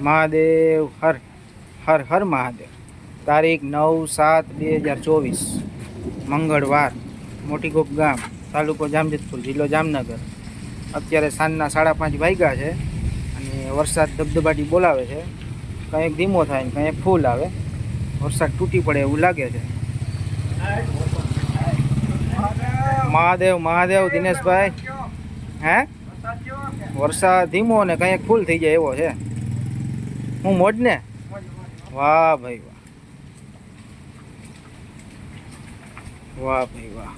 મહાદેવ, હર હર હર મહાદેવ. તારીખ નવ સાત બે હજાર ચોવીસ, મંગળવાર મોટીકોપ ગામ, તાલુકો જામજતપુર, જિલ્લો જામનગર. અત્યારે સાંજના સાડા પાંચ વાગ્યા છે અને વરસાદ ધબધબાટી બોલાવે છે. કંઈક ધીમો થાય ને કંઈક ફૂલ આવે. વરસાદ તૂટી પડે એવું લાગે છે. મહાદેવ મહાદેવ, દિનેશભાઈ. હે? વરસાદ ધીમો ને કંઈક ફૂલ થઈ જાય એવો છે. હું મોજ ને? વાહ ભાઈ વાહ. વાહ ભાઈ વાહ.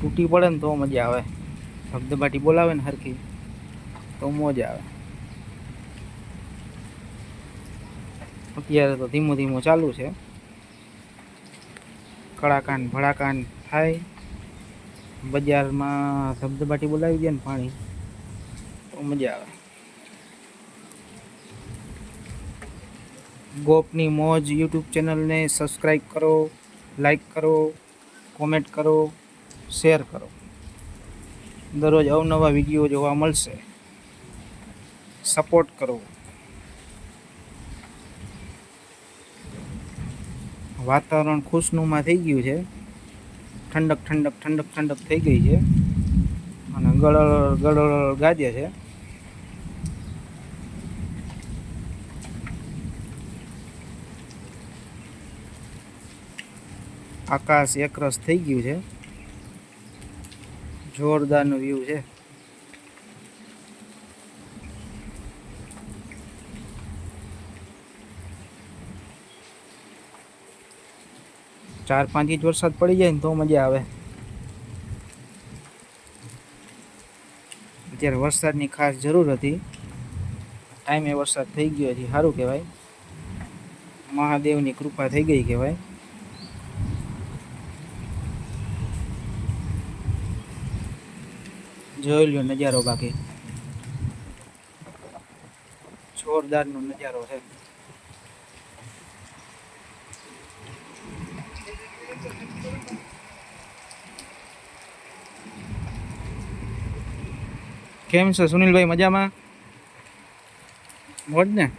તૂટી પડે ને તો મજા આવે. ધબધબાટી બોલાવે ને હરખી, તો મોજ આવે. અત્યારે તો ધીમું ધીમું ચાલુ છે. કડાકાન, ભડાકાન થાય. બજારમાં ધબધબાટી બોલાવી દે ને પાણી, તો મજા આવે. ગોપની મોજ યુટ્યુબ ચેનલને સબસ્ક્રાઈબ કરો લાઈક કરો, કોમેન્ટ કરો, શેર કરો. દરરોજ અવનવા વીડિયો જોવા મળશે. સપોર્ટ કરો. વાતાવરણ ખુશનુમા થઈ ગયું છે. ઠંડક ઠંડક ઠંડક ઠંડક થઈ ગઈ છે. અને ગળળ ગળળ ગાજે છે. આકાશ એકરસ થઈ ગયું છે. જોરદારનું વ્યૂ છે. ચાર પાંચ ઇંચ વરસાદ પડી જાય ને તો મજા આવે. અત્યારે વરસાદની ખાસ જરૂર હતી. ટાઈમે વરસાદ થઈ ગયો છે સારું કહેવાય. મહાદેવની કૃપા થઈ ગઈ કહેવાય. જોઈ લ્યો નજારો બાકી. જોરદારનો નજારો છે. કેમ છે સુનિલભાઈ? મજામાં? મોજ ને?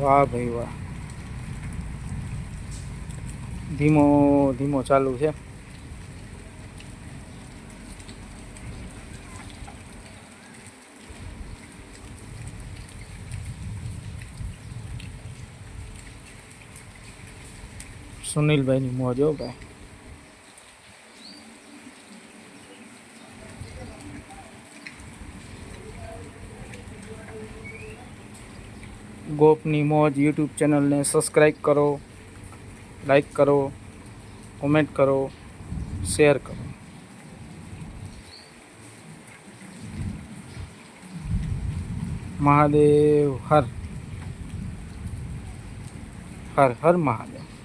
વાહ ભાઈ વાહ. ધીમો ધીમો ચાલુ છે. સુનિલભાઈની મોજ હો ભાઈ. ગોપની મોજ યુટ્યુબ ચેનલને સબસ્ક્રાઈબ કરો લાઈક કરો, કોમેન્ટ કરો, શેર કરો. મહાદેવ, હર. હર હર મહાદેવ.